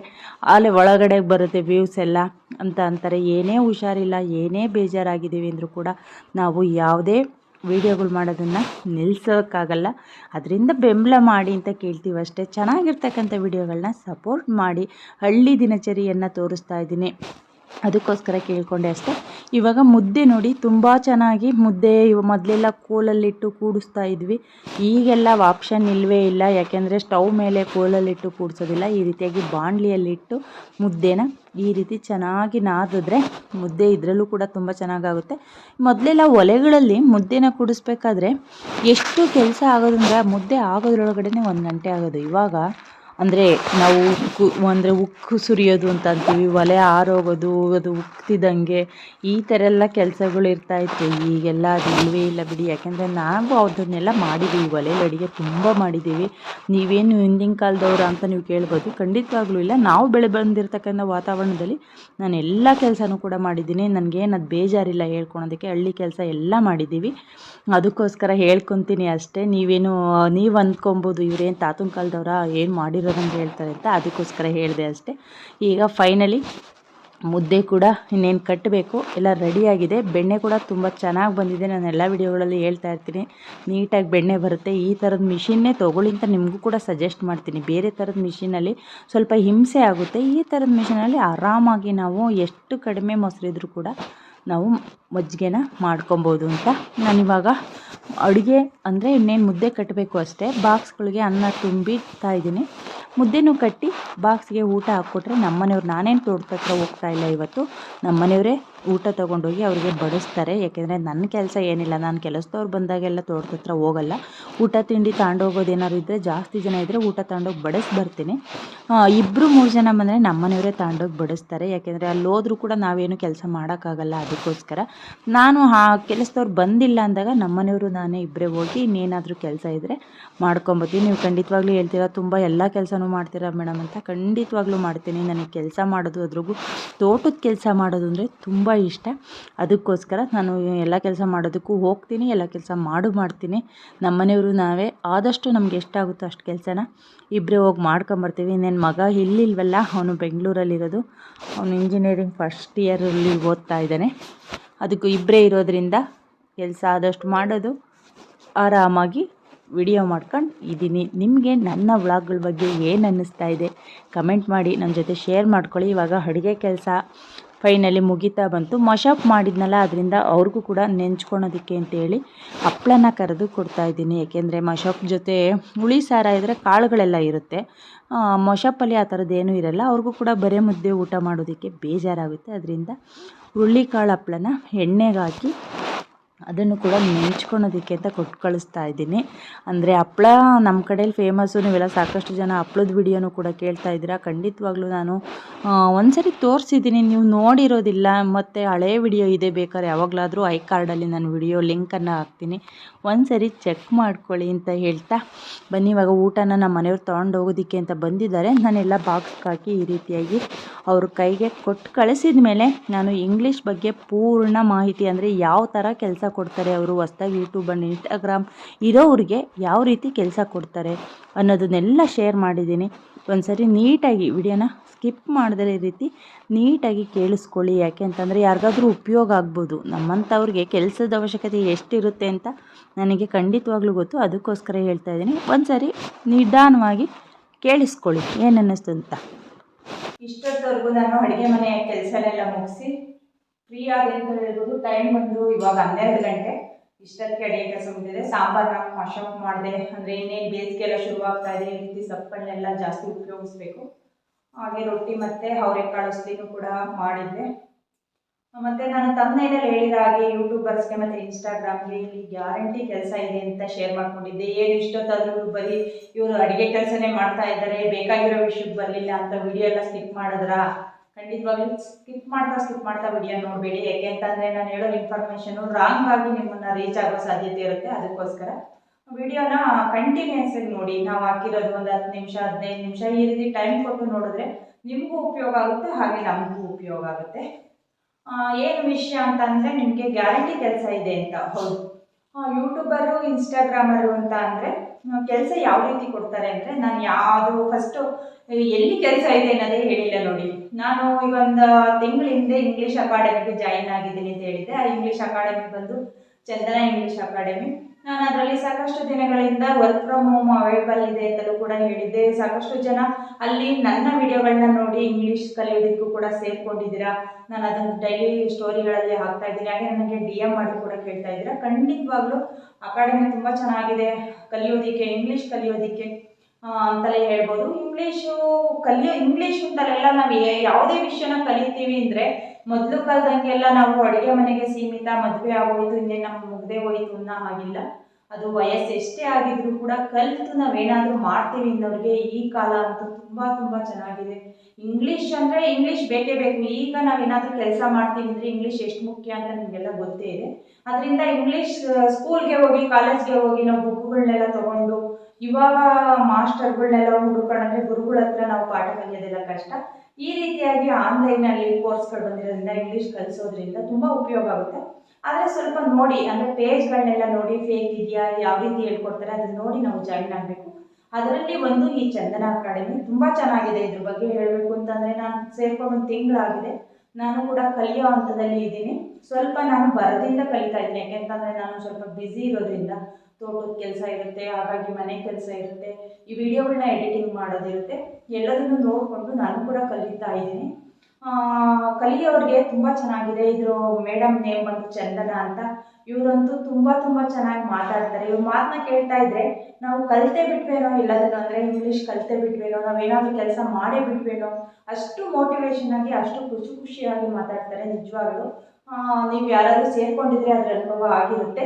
ಅಲ್ಲೇ ಒಳಗಡೆ ಬರುತ್ತೆ ವ್ಯೂಸ್ ಎಲ್ಲ ಅಂತ ಅಂತಾರೆ. ಏನೇ ಹುಷಾರಿಲ್ಲ, ಏನೇ ಬೇಜಾರಾಗಿದ್ದೀವಿ ಅಂದರೂ ಕೂಡ ನಾವು ಯಾವುದೇ ವೀಡಿಯೋಗಳು ಮಾಡೋದನ್ನು ನಿಲ್ಲಿಸೋಕ್ಕಾಗಲ್ಲ ಅದರಿಂದ ಬೆಂಬಲ ಮಾಡಿ ಅಂತ ಕೇಳ್ತೀವಿ ಅಷ್ಟೇ. ಚೆನ್ನಾಗಿರ್ತಕ್ಕಂಥ ವಿಡಿಯೋಗಳನ್ನ ಸಪೋರ್ಟ್ ಮಾಡಿ ಹಳ್ಳಿ ದಿನಚರಿಯನ್ನು ತೋರಿಸ್ತಾ ಇದ್ದೀನಿ. ಅದಕ್ಕೋಸ್ಕರ ಕೇಳಿಕೊಂಡೆ ಅಷ್ಟೇ. ಇವಾಗ ಮುದ್ದೆ ನೋಡಿ ತುಂಬ ಚೆನ್ನಾಗಿ ಮುದ್ದೆ ಇವ ಮೊದಲೆಲ್ಲ ಕೋಲಲ್ಲಿಟ್ಟು ಕೂಡಿಸ್ತಾ ಇದ್ವಿ. ಈಗೆಲ್ಲ ಆಪ್ಷನ್ ಇಲ್ಲವೇ ಇಲ್ಲ. ಯಾಕೆಂದರೆ ಸ್ಟವ್ ಮೇಲೆ ಕೋಲಲ್ಲಿಟ್ಟು ಕೂಡಿಸೋದಿಲ್ಲ. ಈ ರೀತಿಯಾಗಿ ಬಾಣಲಿಯಲ್ಲಿಟ್ಟು ಮುದ್ದೆನ ಈ ರೀತಿ ಚೆನ್ನಾಗಿ ನಾದಿದ್ರೆ ಮುದ್ದೆ ಇದರಲ್ಲೂ ಕೂಡ ತುಂಬ ಚೆನ್ನಾಗಾಗುತ್ತೆ. ಮೊದಲೆಲ್ಲ ಒಲೆಗಳಲ್ಲಿ ಮುದ್ದೆನ ಕೂಡಿಸ್ಬೇಕಾದ್ರೆ ಎಷ್ಟು ಕೆಲಸ ಆಗೋದಂದ್ರೆ ಮುದ್ದೆ ಆಗೋದ್ರೊಳಗಡೆ ಒಂದು ಗಂಟೆ ಆಗೋದು. ಇವಾಗ ಅಂದರೆ ನಾವು ಉಕ್ಕು, ಅಂದರೆ ಉಕ್ಕು ಸುರಿಯೋದು ಅಂತ ಅಂತೀವಿ, ಒಲೆ ಆರೋಗೋದು, ಅದು ಉಕ್ತಿದ್ದಂಗೆ ಈ ಥರ ಎಲ್ಲ ಕೆಲಸಗಳು ಇರ್ತಾಯಿತ್ತು ಈಗೆಲ್ಲ ಅದು ಇಲ್ವೇ ಇಲ್ಲ ಬಿಡಿ. ಯಾಕೆಂದರೆ ನಾವು ಅದನ್ನೆಲ್ಲ ಮಾಡಿದ್ದೀವಿ ಒಲೆಲಿ ಅಡುಗೆ ತುಂಬ ಮಾಡಿದ್ದೀವಿ ನೀವೇನು ಹಿಂದಿನ ಕಾಲದವ್ರ ಅಂತ ನೀವು ಕೇಳ್ಬೋದು. ಖಂಡಿತವಾಗ್ಲೂ ಇಲ್ಲ. ನಾವು ಬೆಳೆ ಬಂದಿರತಕ್ಕಂಥ ವಾತಾವರಣದಲ್ಲಿ ನಾನು ಎಲ್ಲ ಕೆಲಸನೂ ಕೂಡ ಮಾಡಿದ್ದೀನಿ. ನನಗೇನು ಅದು ಬೇಜಾರಿಲ್ಲ ಹೇಳ್ಕೊಳೋದಕ್ಕೆ. ಹಳ್ಳಿ ಕೆಲಸ ಎಲ್ಲ ಮಾಡಿದ್ದೀವಿ ಅದಕ್ಕೋಸ್ಕರ ಹೇಳ್ಕೊತೀನಿ ಅಷ್ಟೇ. ನೀವೇನು, ನೀವು ಅಂದ್ಕೊಬೋದು, ಇವರೇನು ತಾತನ ಕಾಲದವ್ರ, ಏನು ಮಾಡಿರೋದಂಗೆ ಹೇಳ್ತಾರೆ ಅಂತ ಅದಕ್ಕೋಸ್ಕರ ಹೇಳಿದೆ ಅಷ್ಟೇ. ಈಗ ಫೈನಲಿ ಮುದ್ದೆ ಕೂಡ ಇನ್ನೇನು ಕಟ್ಟಬೇಕು ಎಲ್ಲ ರೆಡಿಯಾಗಿದೆ ಬೆಣ್ಣೆ ಕೂಡ ತುಂಬ ಚೆನ್ನಾಗಿ ಬಂದಿದೆ. ನಾನು ಎಲ್ಲ ವಿಡಿಯೋಗಳಲ್ಲಿ ಹೇಳ್ತಾ ಇರ್ತೀನಿ. ನೀಟಾಗಿ ಬೆಣ್ಣೆ ಬರುತ್ತೆ. ಈ ಥರದ ಮಿಷಿನ್ನೇ ತೊಗೊಳ್ಳಿ ಅಂತ ನಿಮಗೂ ಕೂಡ ಸಜೆಸ್ಟ್ ಮಾಡ್ತೀನಿ. ಬೇರೆ ಥರದ ಮಿಷಿನಲ್ಲಿ ಸ್ವಲ್ಪ ಹಿಂಸೆ ಆಗುತ್ತೆ. ಈ ಥರದ ಮಿಷಿನಲ್ಲಿ ಆರಾಮಾಗಿ ನಾವು ಎಷ್ಟು ಕಡಿಮೆ ಮೊಸರಿದ್ರೂ ಕೂಡ ನಾವು ಮಜ್ಜಿಗೆನ ಮಾಡ್ಕೊಬೋದು ಅಂತ ನಾನಿವಾಗ ಅಡುಗೆ ಅಂದರೆ ಇನ್ನೇನು ಮುದ್ದೆ ಕಟ್ಟಬೇಕು ಅಷ್ಟೇ. ಬಾಕ್ಸ್ಗಳಿಗೆ ಅನ್ನ ತುಂಬಿಡ್ತಾ ಇದ್ದೀನಿ. ಮುದ್ದೆನೂ ಕಟ್ಟಿ ಬಾಕ್ಸ್ಗೆ ಊಟ ಹಾಕ್ಕೊಟ್ರೆ ನಮ್ಮನೆಯವ್ರು ನಾನೇನು ತೋಟದ ಹತ್ರ ಹೋಗ್ತಾ ಇಲ್ಲ ಇವತ್ತು ನಮ್ಮನೆಯವರೇ ಊಟ ತೊಗೊಂಡೋಗಿ ಅವರಿಗೆ ಬಡಿಸ್ತಾರೆ. ಯಾಕೆಂದರೆ ನನ್ನ ಕೆಲಸ ಏನಿಲ್ಲ, ನಾನು ಕೆಲಸದವ್ರು ಬಂದಾಗೆಲ್ಲ ತೋಟದ ಹತ್ರ ಹೋಗಲ್ಲ. ಊಟ ತಿಂಡಿ ತಗೊಂಡೋಗೋದು ಏನಾದ್ರು ಇದ್ದರೆ ಜಾಸ್ತಿ ಜನ ಇದ್ದರೆ ಊಟ ತಗೊಂಡೋಗಿ ಬಡಿಸಿ ಬರ್ತೀನಿ. ಇಬ್ಬರು ಮೂರು ಜನ ಬಂದರೆ ನಮ್ಮನೆಯವರೇ ತಗೊಂಡೋಗಿ ಬಡಿಸ್ತಾರೆ. ಯಾಕೆಂದರೆ ಅಲ್ಲಿ ಹೋದ್ರೂ ಕೂಡ ನಾವೇನು ಕೆಲಸ ಮಾಡೋಕ್ಕಾಗಲ್ಲ ಅದಕ್ಕೋಸ್ಕರ. ನಾನು ಆ ಕೆಲಸದವ್ರು ಬಂದಿಲ್ಲ ಅಂದಾಗ ನಮ್ಮನೆಯವರು ನಾನೇ ಇಬ್ಬರೇ ಹೋಗಿ ಇನ್ನೇನಾದರೂ ಕೆಲಸ ಇದ್ದರೆ ಮಾಡ್ಕೊಂಬತ್ತೀನಿ. ನೀವು ಖಂಡಿತವಾಗ್ಲೂ ಹೇಳ್ತೀರಾ, ತುಂಬ ಎಲ್ಲ ಕೆಲಸನೂ ಮಾಡ್ತೀರಾ ಮೇಡಮ್ ಅಂತ ಖಂಡಿತವಾಗ್ಲೂ ಮಾಡ್ತೀನಿ. ನನಗೆ ಕೆಲಸ ಮಾಡೋದು ಅದ್ರಿಗೂ, ತೋಟದ ಕೆಲಸ ಮಾಡೋದು ಅಂದರೆ ತುಂಬ ಇಷ್ಟ. ಅದಕ್ಕೋಸ್ಕರ ನಾನು ಎಲ್ಲ ಕೆಲಸ ಮಾಡೋದಕ್ಕೂ ಹೋಗ್ತೀನಿ, ಎಲ್ಲ ಕೆಲಸ ಮಾಡು ಮಾಡ್ತೀನಿ. ನಮ್ಮನೆಯವರು ನಾವೇ. ಆದಷ್ಟು ನಮ್ಗೆ ಎಷ್ಟಾಗುತ್ತೋ ಅಷ್ಟು ಕೆಲಸನ ಇಬ್ಬರೇ ಹೋಗಿ ಮಾಡ್ಕೊಂಬರ್ತೀವಿ. ನನ್ನ ಮಗ ಇಲ್ಲಿಲ್ವಲ್ಲ, ಅವನು ಬೆಂಗಳೂರಲ್ಲಿರೋದು. ಅವನು ಇಂಜಿನಿಯರಿಂಗ್ ಫಸ್ಟ್ ಇಯರಲ್ಲಿ ಓದ್ತಾ ಇದ್ದಾನೆ. ಅದಕ್ಕೂ ಇಬ್ಬರೇ ಇರೋದರಿಂದ ಕೆಲಸ ಆದಷ್ಟು ಮಾಡೋದು, ಆರಾಮಾಗಿ ವಿಡಿಯೋ ಮಾಡ್ಕೊಂಡು ಇದ್ದೀನಿ. ನಿಮಗೆ ನನ್ನ ವ್ಲಾಗ್ಗಳ ಬಗ್ಗೆ ಏನು ಅನ್ನಿಸ್ತಾ ಇದೆ? ಕಮೆಂಟ್ ಮಾಡಿ. ನನ್ನ ಜೊತೆ ಶೇರ್ ಮಾಡ್ಕೊಳ್ಳಿ. ಇವಾಗ ಅಡುಗೆ ಕೆಲಸ. ಫೈನಲಿ ಮುಗಿತಾ ಬಂತು. ಮಶಪ್ ಮಾಡಿದ್ನಲ್ಲ, ಅದರಿಂದ ಅವ್ರಿಗೂ ಕೂಡ ನೆಂಚ್ಕೊಳೋದಕ್ಕೆ ಅಂತೇಳಿ ಹಪ್ಳನ ಕರೆದು ಕೊಡ್ತಾ ಇದ್ದೀನಿ. ಏಕೆಂದರೆ ಮಶಪ್ ಜೊತೆ ಹುಳಿ ಸಾರ ಇದ್ದರೆ ಕಾಳುಗಳೆಲ್ಲ ಇರುತ್ತೆ. ಮಶಪ್ಪಲ್ಲಿ ಆ ಥರದ್ದೇನೂ ಇರಲ್ಲ. ಅವ್ರಿಗೂ ಕೂಡ ಬರೇ ಮುದ್ದೆ ಊಟ ಮಾಡೋದಕ್ಕೆ ಬೇಜಾರಾಗುತ್ತೆ. ಅದರಿಂದ ಹುರುಳಿಕಾಳು ಹಪ್ಳನ ಎಣ್ಣೆಗೆ ಹಾಕಿ ಅದನ್ನು ಕೂಡ ನೆಂಚ್ಕೊಳೋದಕ್ಕೆ ಅಂತ ಕೊಟ್ಟು ಕಳಿಸ್ತಾ ಇದ್ದೀನಿ. ಅಂದರೆ ಹಪ್ಳ ನಮ್ಮ ಕಡೆಯಲ್ಲಿ ಫೇಮಸ್ಸು ನೀವೆಲ್ಲ ಸಾಕಷ್ಟು ಜನ ಹಪ್ಳದ ವಿಡಿಯೋನೂ ಕೂಡ ಕೇಳ್ತಾ ಇದ್ದೀರಾ. ಖಂಡಿತವಾಗ್ಲೂ ನಾನು ಒಂದ್ಸರಿ ತೋರಿಸಿದ್ದೀನಿ. ನೀವು ನೋಡಿರೋದಿಲ್ಲ, ಮತ್ತು ಹಳೆ ವಿಡಿಯೋ ಇದೆ ಬೇಕಾದ್ರೆ ಯಾವಾಗಲಾದರೂ ಐ ಕಾರ್ಡಲ್ಲಿ ನಾನು ವಿಡಿಯೋ ಲಿಂಕನ್ನು ಹಾಕ್ತೀನಿ. ಒಂದು ಸರಿ ಚೆಕ್ ಮಾಡ್ಕೊಳ್ಳಿ ಅಂತ ಹೇಳ್ತಾ ಬನ್ನಿ, ಇವಾಗ ಊಟನ ನಮ್ಮ ಮನೆಯವ್ರು ತೊಗೊಂಡು ಹೋಗೋದಕ್ಕೆ ಅಂತ ಬಂದಿದ್ದಾರೆ. ನಾನೆಲ್ಲ ಬಾಕ್ಸ್ಗೆ ಹಾಕಿ ಈ ರೀತಿಯಾಗಿ ಅವ್ರ ಕೈಗೆ ಕೊಟ್ಟು ಕಳಿಸಿದ ಮೇಲೆ ನಾನು ಇಂಗ್ಲೀಷ್ ಬಗ್ಗೆ ಪೂರ್ಣ ಮಾಹಿತಿ ಅಂದರೆ ಯಾವ ಥರ ಕೆಲಸ ಕೊಡ್ತಾರೆ, ಅವರು ಹೊಸ್ದಾಗಿ ಯೂಟ್ಯೂಬನ್ನು ಇನ್ಸ್ಟಾಗ್ರಾಮ್ ಇರೋರಿಗೆ ಯಾವ ರೀತಿ ಕೆಲಸ ಕೊಡ್ತಾರೆ ಅನ್ನೋದನ್ನೆಲ್ಲ ಶೇರ್ ಮಾಡಿದ್ದೀನಿ. ಒಂದು ಸರಿ ನೀಟಾಗಿ ವಿಡಿಯೋನ ಸ್ಕಿಪ್ ಮಾಡಿದ್ರೆ ಈ ರೀತಿ ನೀಟಾಗಿ ಕೇಳಿಸ್ಕೊಳ್ಳಿ. ಯಾಕೆ ಅಂತಂದರೆ ಯಾರಿಗಾದ್ರೂ ಉಪಯೋಗ ಆಗ್ಬೋದು. ನಮ್ಮಂಥವ್ರಿಗೆ ಕೆಲಸದ ಅವಶ್ಯಕತೆ ಎಷ್ಟಿರುತ್ತೆ ಅಂತ ನನಗೆ ಖಂಡಿತವಾಗ್ಲೂ ಗೊತ್ತು. ಅದಕ್ಕೋಸ್ಕರ ಹೇಳ್ತಾ ಇದ್ದೀನಿ. ಒಂದು ಸಾರಿ ನಿಧಾನವಾಗಿ ಕೇಳಿಸ್ಕೊಳ್ಳಿ. ಏನನ್ನಿಸ್ತು ಅಂತ. ಇಷ್ಟೊತ್ತವರೆಗೂ ನಾನು ಅಡುಗೆ ಮನೆ ಕೆಲಸನೆಲ್ಲ ಮುಗಿಸಿ ಫ್ರೀ ಆಗಿ ಅಂತ ಹೇಳ್ಬೋದು. ಟೈಮ್ ಬಂದು ಇವಾಗ ಹನ್ನೆರಡು ಗಂಟೆ. ಇಷ್ಟೊತ್ತಿಗೆ ಅಡುಗೆ ಕೆಲಸ ಮುಗಿದಿದೆ. ಸಾಂಬಾರನ್ನ ಮಶಪ್ ಮಾಡಿದೆ. ಅಂದರೆ ಇನ್ನೇನು ಬೇಸಿಗೆ ಎಲ್ಲ ಶುರುವಾಗ್ತಾ ಇದೆ, ಈ ರೀತಿ ಸೊಪ್ಪನ್ನೆಲ್ಲ ಜಾಸ್ತಿ ಉಪಯೋಗಿಸ್ಬೇಕು. ಹಾಗೆ ರೊಟ್ಟಿ ಮತ್ತು ಅವರೆಕಾಳು ಉಸ್ಲಿನೂ ಕೂಡ ಮಾಡಿದ್ದೆ. ಮತ್ತು ನಾನು ತಮ್ಮನೇಲಿ ಹೇಳಿದ ಹಾಗೆ ಯೂಟ್ಯೂಬರ್ಸ್ಗೆ ಮತ್ತು ಇನ್ಸ್ಟಾಗ್ರಾಮ್ಗೆ ಇಲ್ಲಿ ಗ್ಯಾರಂಟಿ ಕೆಲಸ ಇದೆ ಅಂತ ಶೇರ್ ಮಾಡ್ಕೊಂಡಿದ್ದೆ. ಏನು ಇಷ್ಟೊತ್ತಾದರೂ ಬರೀ ಇವರು ಅಡುಗೆ ಕೆಲಸನೇ ಮಾಡ್ತಾ ಇದ್ದಾರೆ, ಬೇಕಾಗಿರೋ ವಿಷಯಕ್ಕೆ ಬರಲಿಲ್ಲ ಅಂತ ವಿಡಿಯೋ ಎಲ್ಲ ಸ್ಕಿಪ್ ಮಾಡಿದ್ರ? ಖಂಡಿತವಾಗ್ಲೂ ಸ್ಕಿಪ್ ಮಾಡ್ತಾ ಸ್ಕಿಪ್ ಮಾಡ್ತಾ ವಿಡಿಯೋ ನೋಡಬೇಡಿ. ಯಾಕೆ ಅಂತಂದರೆ ನಾನು ಹೇಳೋ ಇನ್ಫಾರ್ಮೇಷನು ರಾಂಗ್ ಆಗಿ ನಿಮ್ಮನ್ನು ರೀಚ್ ಆಗೋ ಸಾಧ್ಯತೆ ಇರುತ್ತೆ. ಅದಕ್ಕೋಸ್ಕರ ವಿಡಿಯೋನ ಕಂಟಿನ್ಯೂಸ್ ಆಗಿ ನೋಡಿ. ನಾವು ಹಾಕಿರೋದು ಒಂದು ಹತ್ತು ನಿಮಿಷ, ಹದಿನೈದು ನಿಮಿಷ ಈ ರೀತಿ ಟೈಮ್ ಕೊಟ್ಟು ನೋಡಿದ್ರೆ ನಿಮಗೂ ಉಪಯೋಗ ಆಗುತ್ತೆ, ಹಾಗೆ ನಮಗೂ ಉಪಯೋಗ ಆಗುತ್ತೆ. ಏನು ವಿಷಯ ಅಂತಂದರೆ ನಿಮಗೆ ಗ್ಯಾರಂಟಿ ಕೆಲಸ ಇದೆ ಅಂತ. ಹೌದು. ಯೂಟ್ಯೂಬರು ಇನ್ಸ್ಟಾಗ್ರಾಮರು ಅಂತ ಅಂದರೆ ಕೆಲಸ ಯಾವ ರೀತಿ ಕೊಡ್ತಾರೆ ಅಂದರೆ, ನಾನು ಯಾವುದು ಫಸ್ಟು ಎಲ್ಲಿ ಕೆಲಸ ಇದೆ ಅನ್ನೋದೇ ಹೇಳಿಲ್ಲ ನೋಡಿ. ನಾನು ಈ ಒಂದು ತಿಂಗಳ ಹಿಂದೆ ಇಂಗ್ಲೀಷ್ ಅಕಾಡೆಮಿಗೆ ಜಾಯಿನ್ ಆಗಿದ್ದೀನಿ ಅಂತ ಹೇಳಿದ್ದೆ. ಆ ಇಂಗ್ಲೀಷ್ ಅಕಾಡೆಮಿ ಬಂದು ಚಂದನ ಇಂಗ್ಲೀಷ್ ಅಕಾಡೆಮಿ ನಾನು ಅದರಲ್ಲಿ ಸಾಕಷ್ಟು ದಿನಗಳಿಂದ ವರ್ಕ್ ಫ್ರಮ್ ಹೋಮ್ ಅವೈಲೇಬಲ್ ಇದೆ ಅಂತಲೂ ಕೂಡ ಹೇಳಿದ್ದೆ. ಸಾಕಷ್ಟು ಜನ ಅಲ್ಲಿ ನನ್ನ ವಿಡಿಯೋಗಳನ್ನ ನೋಡಿ ಇಂಗ್ಲೀಷ್ ಕಲಿಯೋದಕ್ಕೂ ಕೂಡ ಸೇರ್ಕೊಂಡಿದ್ದೀರಾ. ನಾನು ಅದನ್ನು ಡೈಲಿ ಸ್ಟೋರಿಗಳಲ್ಲಿ ಹಾಕ್ತಾ ಇದ್ದೀನಿ. ಹಾಗೆ ನನಗೆ ಡಿ ಎಂ ಮಾಡಿ ಕೂಡ ಕೇಳ್ತಾ ಇದ್ದೀರಾ. ಖಂಡಿತವಾಗ್ಲೂ ಅಕಾಡೆಮಿ ತುಂಬ ಚೆನ್ನಾಗಿದೆ. ಕಲಿಯೋದಕ್ಕೆ ಇಂಗ್ಲೀಷ್ ಕಲಿಯೋದಕ್ಕೆ ಅಂತಲೇ ಹೇಳ್ಬೋದು. ಇಂಗ್ಲೀಷು ಕಲಿಯೋ ಇಂಗ್ಲೀಷ್ ಅಂತಲೆಲ್ಲ ನಾವು ಯಾವುದೇ ವಿಷಯನ ಕಲಿತೀವಿ ಅಂದರೆ ಮೊದಲು ಕಾಲದಂಗೆಲ್ಲ ನಾವು ಅಡುಗೆ ಮನೆಗೆ ಸೀಮಿತ ಮದುವೆ ಆಗೋಯ್ತು ಇನ್ನೇ ನಮ್ಗೆ ಮುಗ್ದೇ ಹೋಯ್ತು ಅನ್ನೋ ಹಾಗಿಲ್ಲ. ಅದು ವಯಸ್ಸು ಎಷ್ಟೇ ಆಗಿದ್ರು ಕೂಡ ಕಲಿತು ನಾವೇನಾದರೂ ಮಾಡ್ತೀವಿ ಅನ್ನೋರಿಗೆ ಈ ಕಾಲ ಅಂತೂ ತುಂಬ ತುಂಬ ಚೆನ್ನಾಗಿದೆ. ಇಂಗ್ಲೀಷ್ ಅಂದರೆ ಇಂಗ್ಲೀಷ್ ಬೇಕೇ ಬೇಕು. ಈಗ ನಾವೇನಾದರೂ ಕೆಲಸ ಮಾಡ್ತೀವಿ ಅಂದರೆ ಇಂಗ್ಲೀಷ್ ಎಷ್ಟು ಮುಖ್ಯ ಅಂತ ನಿಮಗೆಲ್ಲ ಗೊತ್ತೇ ಇದೆ. ಅದರಿಂದ ಇಂಗ್ಲೀಷ್ ಸ್ಕೂಲ್ಗೆ ಹೋಗಿ ಕಾಲೇಜ್ಗೆ ಹೋಗಿ ನಾವು ಬುಕ್ಗಳನ್ನೆಲ್ಲ ತೊಗೊಂಡು ಇವಾಗ ಮಾಸ್ಟರ್ಗಳನ್ನೆಲ್ಲ ಹುಡುಕೊಂಡ್ರೆ ಗುರುಗಳ ಹತ್ರ ನಾವು ಪಾಠ ಕಲಿಯೋದೆಲ್ಲ ಕಷ್ಟ. ಈ ರೀತಿಯಾಗಿ ಆನ್ಲೈನಲ್ಲಿ ಕೋರ್ಸ್ಗಳು ಬಂದಿರೋದ್ರಿಂದ ಇಂಗ್ಲೀಷ್ ಕಲಿಸೋದ್ರಿಂದ ತುಂಬ ಉಪಯೋಗ ಆಗುತ್ತೆ. ಆದರೆ ಸ್ವಲ್ಪ ನೋಡಿ, ಅಂದರೆ ಪೇಜ್ಗಳನ್ನೆಲ್ಲ ನೋಡಿ ಫೇಕ್ ಇದೆಯಾ, ಯಾವ ರೀತಿ ಹೇಳ್ಕೊಡ್ತಾರೆ ಅದನ್ನ ನೋಡಿ ನಾವು ಜಾಯಿನ್ ಆಗಬೇಕು. ಅದರಲ್ಲಿ ಒಂದು ಈ ಚಂದನ ಅಕಾಡೆಮಿ ತುಂಬ ಚೆನ್ನಾಗಿದೆ ಇದ್ರ ಬಗ್ಗೆ ಹೇಳಬೇಕು ಅಂತಂದರೆ ನಾನು ಸೇರ್ಕೊಂಡು ಒಂದು ತಿಂಗಳಾಗಿದೆ. ನಾನು ಕೂಡ ಕಲಿಯೋ ಹಂತದಲ್ಲಿ ಇದ್ದೀನಿ. ಸ್ವಲ್ಪ ನಾನು ಬರದಿಂದ ಕಲಿತಾ ಇದ್ದೀನಿ. ಯಾಕೆಂತಂದರೆ ನಾನು ಸ್ವಲ್ಪ ಬ್ಯುಸಿ ಇರೋದ್ರಿಂದ ತೋಟದ ಕೆಲಸ ಇರುತ್ತೆ ಹಾಗಾಗಿ ಮನೆ ಕೆಲಸ ಇರುತ್ತೆ, ಈ ವಿಡಿಯೋಗಳನ್ನ ಎಡಿಟಿಂಗ್ ಮಾಡೋದಿರುತ್ತೆ ಎಲ್ಲದನ್ನು ನೋಡಿಕೊಂಡು ನಾನು ಕೂಡ ಕಲಿತಾ ಇದ್ದೀನಿ. ಕಲಿಯೋರಿಗೆ ತುಂಬ ಚೆನ್ನಾಗಿದೆ. ಇದ್ರ ಮೇಡಮ್ ನೇಮ್ ಬಂದು ಚಂದನ ಅಂತ, ಇವರಂತೂ ತುಂಬ ತುಂಬ ಚೆನ್ನಾಗಿ ಮಾತಾಡ್ತಾರೆ. ಇವ್ರ ಮಾತನ್ನ ಕೇಳ್ತಾ ಇದ್ರೆ, ನಾವು ಕಲಿತೆ ಬಿಟ್ವೇನೋ ಎಲ್ಲದನ್ನು ಅಂದರೆ ಇಂಗ್ಲೀಷ್ ಕಲಿತೆ ಬಿಟ್ವೇನೋ, ನಾವೇನಾದರೂ ಕೆಲಸ ಮಾಡೇ ಬಿಟ್ವೇನೋ, ಅಷ್ಟು ಮೋಟಿವೇಶನ್ ಆಗಿ, ಅಷ್ಟು ಖುಷಿ ಖುಷಿಯಾಗಿ ಮಾತಾಡ್ತಾರೆ ನಿಜವಾಗ್ಲೂ. ನೀವು ಯಾರಾದರೂ ಸೇರ್ಕೊಂಡಿದ್ರೆ ಅದರ ಅನುಭವ ಆಗಿರುತ್ತೆ.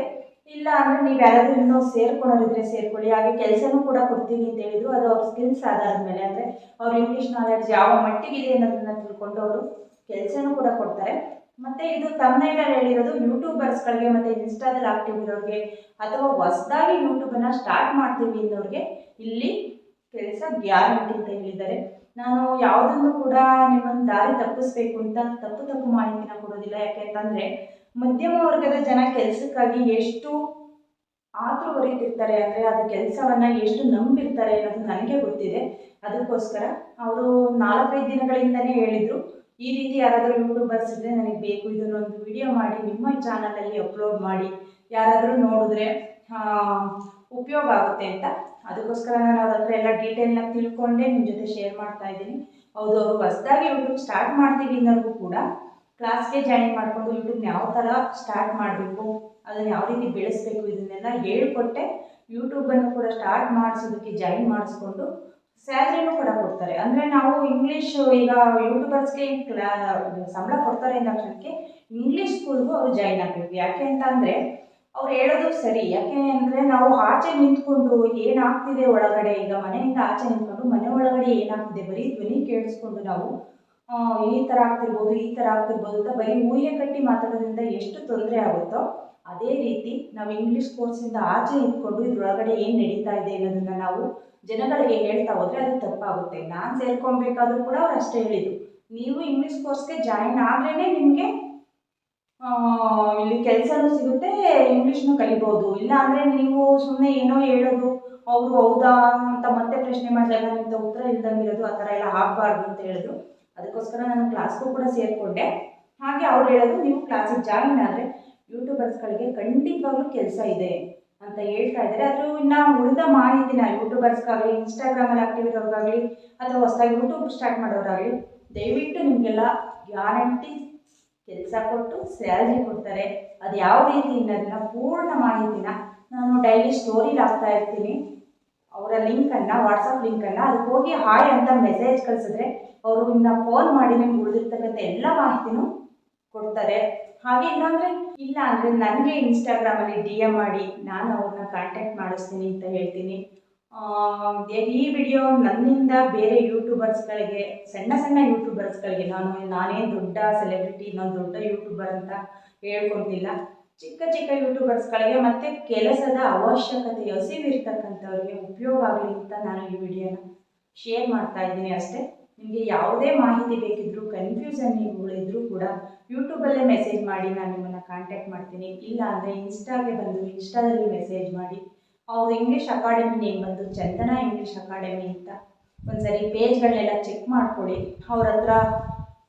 ಇಲ್ಲ ಅಂದರೆ ನೀವು ಯಾರಾದರೂ ಇನ್ನೂ ಸೇರ್ಕೊಳ್ಳೋರಿದ್ರೆ ಸೇರ್ಕೊಳ್ಳಿ. ಹಾಗೆ ಕೆಲಸನೂ ಕೂಡ ಕೊಡ್ತೀವಿ ಅಂತ ಹೇಳಿದ್ರು. ಅದು ಅವ್ರ ಸ್ಕಿಲ್ಸ್ ಆಧಾರದ ಮೇಲೆ ಅಂದರೆ ಅವ್ರ ಇಂಗ್ಲೀಷ್ ನಾಲೆಡ್ಜ್ ಯಾವ ಮಟ್ಟಿಗಿದೆ ಅನ್ನೋದನ್ನ ತಿಳ್ಕೊಂಡು ಅವರು ಕೆಲಸನೂ ಕೂಡ ಕೊಡ್ತಾರೆ. ಮತ್ತು ಇದು ತಮ್ಮನೇಲಲ್ಲಿ ಹೇಳಿರೋದು ಯೂಟ್ಯೂಬರ್ಸ್ಗಳಿಗೆ ಮತ್ತು ಇನ್ಸ್ಟಾದಲ್ಲಿ ಆಕ್ಟಿವ್ ಇರೋರಿಗೆ ಅಥವಾ ಹೊಸದಾಗಿ ಯೂಟ್ಯೂಬನ್ನು ಸ್ಟಾರ್ಟ್ ಮಾಡ್ತೀವಿ ಅನ್ನೋರಿಗೆ ಇಲ್ಲಿ ಕೆಲಸ ಗ್ಯಾರಂಟಿ ಅಂತ ಹೇಳಿದ್ದಾರೆ. ನಾನು ಯಾವುದನ್ನು ಕೂಡ ನಿಮ್ಮನ್ನು ದಾರಿ ತಪ್ಪಿಸ್ಬೇಕು ಅಂತ ತಪ್ಪು ತಪ್ಪು ಮಾಹಿತಿನ ಕೊಡೋದಿಲ್ಲ. ಯಾಕೆಂತಂದರೆ ಮಧ್ಯಮ ವರ್ಗದ ಜನ ಕೆಲಸಕ್ಕಾಗಿ ಎಷ್ಟು ಆತುರ ಹೊರೀತಿರ್ತಾರೆ ಅಂದರೆ ಅದು ಕೆಲಸವನ್ನು ಎಷ್ಟು ನಂಬಿರ್ತಾರೆ ಅನ್ನೋದು ನನಗೆ ಗೊತ್ತಿದೆ. ಅದಕ್ಕೋಸ್ಕರ ಅವರು ನಾಲ್ಕೈದು ದಿನಗಳಿಂದನೇ ಹೇಳಿದರು, ಈ ರೀತಿ ಯಾರಾದರೂ ಯೂಟ್ಯೂಬರ್ಸ್ ಇದ್ದರೆ ನನಗೆ ಬೇಕು ಇದನ್ನೊಂದು ವಿಡಿಯೋ ಮಾಡಿ, ನಿಮ್ಮ ಚಾನಲಲ್ಲಿ ಅಪ್ಲೋಡ್ ಮಾಡಿ, ಯಾರಾದರೂ ನೋಡಿದ್ರೆ ಉಪಯೋಗ ಆಗುತ್ತೆ ಅಂತ. ಅದಕ್ಕೋಸ್ಕರ ನಾನು ಹತ್ರ ಎಲ್ಲ ಡೀಟೇಲ್ನ ತಿಳ್ಕೊಂಡೇ ನಿಮ್ಮ ಜೊತೆ ಶೇರ್ ಮಾಡ್ತಾ ಇದ್ದೀನಿ. ಹೌದು, ಅವರು ಹೊಸದಾಗಿ ಯೂಟ್ಯೂಬ್ ಸ್ಟಾರ್ಟ್ ಮಾಡ್ತೀವಿ ಅನ್ನೋರ್ಗೂ ಕೂಡ ಕ್ಲಾಸ್ಗೆ ಜಾಯಿನ್ ಮಾಡಿಕೊಂಡು ಯೂಟ್ಯೂಬ್ನ ಯಾವ ಥರ ಸ್ಟಾರ್ಟ್ ಮಾಡಬೇಕು, ಅದನ್ನು ಯಾವ ರೀತಿ ಬೆಳೆಸಬೇಕು, ಇದನ್ನೆಲ್ಲ ಹೇಳ್ಕೊಟ್ಟೆ. ಯೂಟ್ಯೂಬನ್ನು ಕೂಡ ಸ್ಟಾರ್ಟ್ ಮಾಡಿಸೋದಕ್ಕೆ ಜಾಯಿನ್ ಮಾಡಿಸ್ಕೊಂಡು ಸ್ಯಾಲ್ರಿನೂ ಕೂಡ ಕೊಡ್ತಾರೆ. ಅಂದರೆ ನಾವು ಇಂಗ್ಲೀಷ್ ಈಗ ಯೂಟ್ಯೂಬರ್ಸ್ಗೆ ಕ್ಲಾ ಸಂಬಳ ಕೊಡ್ತಾರೆ ತಕ್ಷಣಕ್ಕೆ ಇಂಗ್ಲೀಷ್ ಸ್ಕೂಲ್ಗೂ ಅವರು ಜಾಯಿನ್ ಆಗಬೇಕು. ಯಾಕೆ ಅಂತ ಅಂದರೆ ಅವ್ರು ಹೇಳೋದು ಸರಿ. ಯಾಕೆ ಅಂದರೆ ನಾವು ಆಚೆ ನಿಂತ್ಕೊಂಡು ಏನಾಗ್ತಿದೆ ಒಳಗಡೆ, ಈಗ ಮನೆಯಿಂದ ಆಚೆ ನಿಂತ್ಕೊಂಡು ಮನೆ ಒಳಗಡೆ ಏನಾಗ್ತಿದೆ, ಬರೀ ಧ್ವನಿ ಕೇಳಿಸ್ಕೊಂಡು ನಾವು ಈ ಥರ ಆಗ್ತಿರ್ಬೋದು, ಈ ಥರ ಆಗ್ತಿರ್ಬೋದು ಅಂತ ಬರೀ ಊಹೆ ಕಟ್ಟಿ ಮಾತಾಡೋದ್ರಿಂದ ಎಷ್ಟು ತೊಂದರೆ ಆಗುತ್ತೋ ಅದೇ ರೀತಿ ನಾವು ಇಂಗ್ಲೀಷ್ ಕೋರ್ಸಿಂದ ಆಚೆ ನಿಂತ್ಕೊಂಡು ಇದ್ರೊಳಗಡೆ ಏನು ನಡೀತಾ ಇದೆ ಅನ್ನೋದನ್ನ ನಾವು ಜನಗಳಿಗೆ ಹೇಳ್ತಾ ಹೋದರೆ ಅದು ತಪ್ಪಾಗುತ್ತೆ. ನಾನು ಸೇರ್ಕೊಬೇಕಾದ್ರೂ ಕೂಡ ಅವ್ರು ಅಷ್ಟೇ ಹೇಳಿದ್ದು. ನೀವು ಇಂಗ್ಲೀಷ್ ಕೋರ್ಸ್ಗೆ ಜಾಯಿನ್ ಆದ್ರೇ ನಿಮಗೆ ಇಲ್ಲಿ ಕೆಲಸನೂ ಸಿಗುತ್ತೆ ಇಂಗ್ಲೀಷ್ನೂ ಕಲಿಬೋದು. ಇಲ್ಲ ಅಂದರೆ ನೀವು ಸುಮ್ಮನೆ ಏನೋ ಹೇಳೋದು, ಅವರು ಹೌದಾ ಅಂತ ಮತ್ತೆ ಪ್ರಶ್ನೆ ಮಾಡಿದಾಗ ನಿಮ್ಮ ಉತ್ತರ ಇಲ್ದಂಗಿರೋದು ಆ ಥರ ಎಲ್ಲ ಆಗಬಾರ್ದು ಅಂತ ಹೇಳಿದ್ರು. ಅದಕ್ಕೋಸ್ಕರ ನಾನು ಕ್ಲಾಸ್ಗೂ ಕೂಡ ಸೇರಿಕೊಂಡೆ. ಹಾಗೆ ಅವ್ರು ಹೇಳೋದು, ನೀವು ಕ್ಲಾಸಿಗೆ ಜಾಯಿನ್ ಆದರೆ ಯೂಟ್ಯೂಬರ್ಸ್ಗಳಿಗೆ ಖಂಡಿತವಾಗ್ಲೂ ಕೆಲಸ ಇದೆ ಅಂತ ಹೇಳ್ತಾ ಇದ್ದಾರೆ. ಅದು ಇನ್ನು ಉಳಿದ ಮಾಹಿತಿನ ಯೂಟ್ಯೂಬರ್ಸ್ಗಾಗಲಿ ಇನ್ಸ್ಟಾಗ್ರಾಮಲ್ಲಿ ಆಕ್ಟಿವ್ ಅಥವಾ ಹೊಸದಾಗಿ ಯೂಟ್ಯೂಬ್ ಸ್ಟಾರ್ಟ್ ಮಾಡೋರಾಗಲಿ, ದಯವಿಟ್ಟು ನಿಮಗೆಲ್ಲ ಗ್ಯಾರಂಟಿ ಕೆಲಸ ಕೊಟ್ಟು ಸ್ಯಾಲ್ರಿ ಕೊಡ್ತಾರೆ. ಅದು ಯಾವ ರೀತಿ ಅನ್ನೋದನ್ನ ಪೂರ್ಣ ಮಾಹಿತಿನ ನಾನು ಡೈಲಿ ಸ್ಟೋರಿಲಿ ಹಾಕ್ತಾ ಇರ್ತೀನಿ. ಅವರ ಲಿಂಕನ್ನು ವಾಟ್ಸಪ್ ಲಿಂಕನ್ನು ಅದಕ್ಕೆ ಹೋಗಿ ಹಾಯ್ ಅಂತ ಮೆಸೇಜ್ ಕಳಿಸಿದ್ರೆ ಅವರು ಇನ್ನು ಫೋನ್ ಮಾಡಿ ನಿಮ್ಗೆ ಉಳಿದಿರ್ತಕ್ಕಂಥ ಎಲ್ಲ ಮಾಹಿತಿನೂ ಕೊಡ್ತಾರೆ. ಹಾಗೆ ಇಲ್ಲಾಂದರೆ, ಇಲ್ಲ ಅಂದರೆ ನನಗೆ ಇನ್ಸ್ಟಾಗ್ರಾಮಲ್ಲಿ ಡಿ ಎಂ ಮಾಡಿ, ನಾನು ಅವ್ರನ್ನ ಕಾಂಟ್ಯಾಕ್ಟ್ ಮಾಡಿಸ್ತೀನಿ ಅಂತ ಹೇಳ್ತೀನಿ. ಈ ವಿಡಿಯೋ ನನ್ನಿಂದ ಬೇರೆ ಯೂಟ್ಯೂಬರ್ಸ್ಗಳಿಗೆ ಸಣ್ಣ ಸಣ್ಣ ಯೂಟ್ಯೂಬರ್ಸ್ಗಳಿಗೆ ನಾನು, ನಾನೇನು ದೊಡ್ಡ ಸೆಲೆಬ್ರಿಟಿ ನಾನು ದೊಡ್ಡ ಯೂಟ್ಯೂಬರ್ ಅಂತ ಹೇಳ್ಕೊತಿಲ್ಲ. ಚಿಕ್ಕ ಚಿಕ್ಕ ಯೂಟ್ಯೂಬರ್ಸ್ಗಳಿಗೆ ಮತ್ತು ಕೆಲಸದ ಅವಶ್ಯಕತೆ ಹಸಿವಿರ್ತಕ್ಕಂಥವ್ರಿಗೆ ಉಪಯೋಗ ಆಗಲಿ ಅಂತ ನಾನು ಈ ವಿಡಿಯೋನ ಶೇರ್ ಮಾಡ್ತಾ ಇದ್ದೀನಿ ಅಷ್ಟೇ. ನಿಮಗೆ ಯಾವುದೇ ಮಾಹಿತಿ ಬೇಕಿದ್ದರೂ ಕನ್ಫ್ಯೂಷನ್ ಇದ್ರು ಕೂಡ ಯೂಟ್ಯೂಬಲ್ಲೇ ಮೆಸೇಜ್ ಮಾಡಿ ನಾನು ನಿಮ್ಮನ್ನು ಕಾಂಟ್ಯಾಕ್ಟ್ ಮಾಡ್ತೀನಿ. ಇಲ್ಲ ಅಂದರೆ ಇನ್ಸ್ಟಾಗೆ ಬಂದು ಇನ್ಸ್ಟಾದಲ್ಲಿ ಮೆಸೇಜ್ ಮಾಡಿ. ಅವ್ರ ಇಂಗ್ಲೀಷ್ ಅಕಾಡೆಮಿ ನೇಮ್ ಬಂದು ಚಂದನ ಇಂಗ್ಲೀಷ್ ಅಕಾಡೆಮಿ ಅಂತ ಒಂದ್ಸರಿ ಪೇಜ್ಗಳನ್ನೆಲ್ಲ ಚೆಕ್ ಮಾಡ್ಕೊಳ್ಳಿ ಅವ್ರ ಹತ್ರ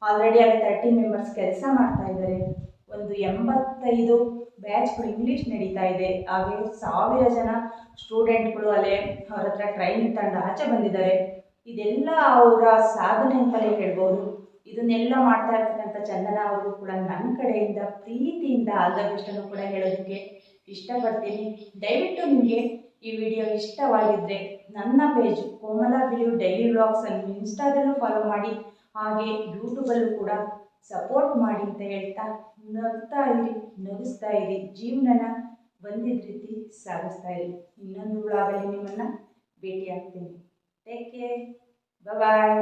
ಆಲ್ರೆಡಿ ಅಲ್ಲಿ ತರ್ಟಿ ಮೆಂಬರ್ಸ್ ಕೆಲಸ ಮಾಡ್ತಾ ಇದ್ದಾರೆ. ಒಂದು ಎಂಬತ್ತೈದು ಬ್ಯಾಚ್ಗಳು ಇಂಗ್ಲೀಷ್ ನಡೀತಾ ಇದೆ. ಹಾಗೆ ಸಾವಿರ ಜನ ಸ್ಟೂಡೆಂಟ್ಗಳು ಅಲ್ಲೇ ಅವ್ರ ಹತ್ರ ಟ್ರೈನಿಂಗ್ ತಂಡ ಆಚೆ ಬಂದಿದ್ದಾರೆ. ಇದೆಲ್ಲ ಅವರ ಸಾಧನೆ ಅಂತಲೇ ಹೇಳ್ಬೋದು. ಇದನ್ನೆಲ್ಲ ಮಾಡ್ತಾ ಇರ್ತಕ್ಕಂಥ ಚಂದನ ಅವರು ಕೂಡ ನನ್ನ ಕಡೆಯಿಂದ ಪ್ರೀತಿಯಿಂದ ಬೆಸ್ಟನ್ನು ಕೂಡ ಹೇಳೋದಕ್ಕೆ ಇಷ್ಟಪಡ್ತೀನಿ. ದಯವಿಟ್ಟು ನಿಮಗೆ ಈ ವಿಡಿಯೋ ಇಷ್ಟವಾಗಿದ್ದರೆ ನನ್ನ ಪೇಜ್ ಕೋಮಲ ಬಿಲಿಯು ಡೈಲಿ ವ್ಲಾಗ್ಸ್ ಅನ್ನು ಇನ್ಸ್ಟಾದಲ್ಲೂ ಫಾಲೋ ಮಾಡಿ, ಹಾಗೆ ಯೂಟ್ಯೂಬಲ್ಲೂ ಕೂಡ ಸಪೋರ್ಟ್ ಮಾಡಿ ಅಂತ ಹೇಳ್ತಾ ನಗ್ತಾ ಇರಿ, ನಗಿಸ್ತಾ ಇರಿ. ಜೀವನನ ಬಂದಿದ್ದ ರೀತಿ ಸಾಗಿಸ್ತಾ ಇರಿ. ಇನ್ನೊಂದು ಉಳಾಗಲಿ ನಿಮ್ಮನ್ನು. ಭೇಟಿ ಆಗ್ತೀನಿ ಟೇಕ್ ಕೇರ್ ಬಾಯ್